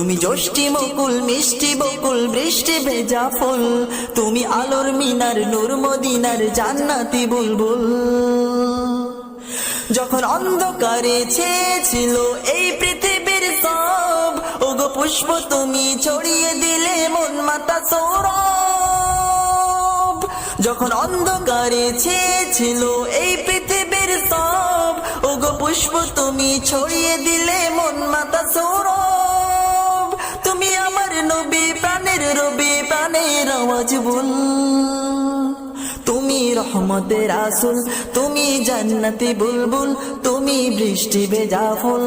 তুমি জ্যোষ্ঠী মুকুল মিষ্টি বকুল, বৃষ্টি ভেজা ফুল। তুমি আলোর মিনার, নূর মদিনার জান্নাতি বুলবুল। যখন অন্ধকারে ছেয়েছিল এই পৃথিবীর সব, ওগো পুষ্প তুমি ছড়িয়ে দিলে মন মাতা সৌরভ। যখন অন্ধকারে ছেয়েছিল এই পৃথিবীর সব, ওগো পুষ্প তুমি ছড়িয়ে দিলে মন মাতা সৌরভ। তুমি আমার নবী, প্রাণের রবি, প্রাণের আওয়াজ বল। তুমি রহমতের আসল, তুমি জান্নাতি বুলবুল, তুমি বৃষ্টি ভেজা ফুল।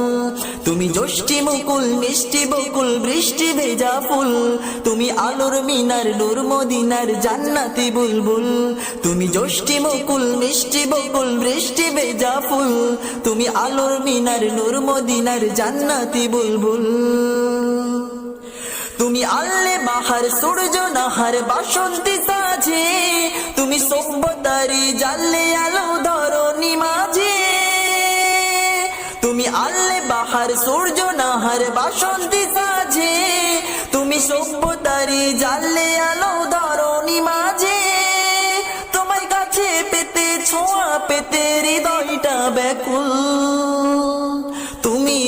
তুমি জ্যোষ্ঠী মুকুল, মিষ্টি বকুল, বৃষ্টি ভেজা ফুল। তুমি আলোর মিনার, নূর মদিনার জান্নাতি বুলবুল। তুমি জ্যোষ্ঠী মুকুল, মিষ্টি বকুল, বৃষ্টি ভেজা ফুল। তুমি আলোর মিনার, নূর মদিনার জান্নাতি বুলবুল। তুমি আল্লে বাহার, সূর্য নাহার, বাসন্তী সাজে। তুমি সভ্যতারি জানলে আলো ধরনি মাঝে। তুমি আল্লে বাহার, সূর্য নাহার, বাসন্তী সাজে। তুমি সভ্যতারি জানলে আলো ধরনি মাঝে। তোমার কাছে পেতে, ছোঁয়া পেতে, হৃদয়টা ব্যাকুল।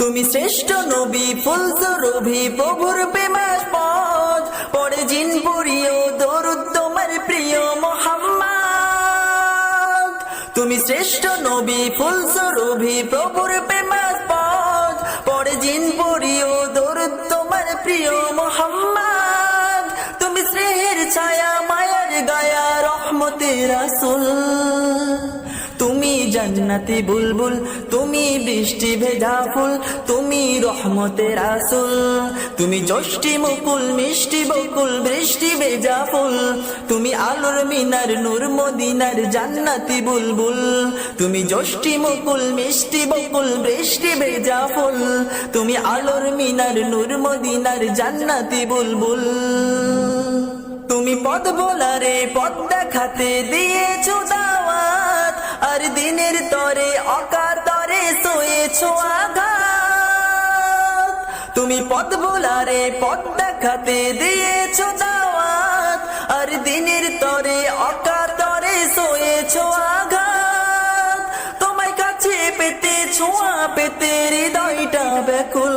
তুমি শ্রেষ্ঠ নবী ফুল সরভি প্রভুর প্রেমাস পথ পরে জিন পুরিও, দরুদ তোমার প্রিয় মোহাম্মদ। তুমি শ্রেষ্ঠ নবী ফুল সরভি প্রভুর প্রেমাস পথ পরে জিন পুরিও, দরুদ তোমার প্রিয় মোহাম্মদ। তুমি স্নেহের ছায়া, মায়ার গায়া, রহমতের তুমি জান্নাতি বুলবুল, তুমি বৃষ্টি ভেজা ফুল, তুমি রহমতের আসল। তুমি জ্যোষ্ঠী মুকুল, মিষ্টি বকুল, বৃষ্টি ভেজা ফুল। তুমি আলোর মিনার, নূর মদিনার জান্নাতি বুলবুল। তুমি জ্যোষ্ঠী মুকুল, মিষ্টি বকুল, বৃষ্টি ভেজা ফুল। তুমি আলোর মিনার, নূর মদিনার জান্নাতি বুলবুল। তুমি পদ বোলারে পদ দেখাতে দিয়েছ দিনের তরে অকাতরে শোয়েছো আঘাত তুমি পদ বোলারে পদ দেখাতে দিয়েছ দাওয়াত। আর দিনের তরে অকাতরে শোয়েছো আঘাত তোমায় কাছে পেতে, ছোঁয়া পেতে হৃদয়টা ব্যাকুল।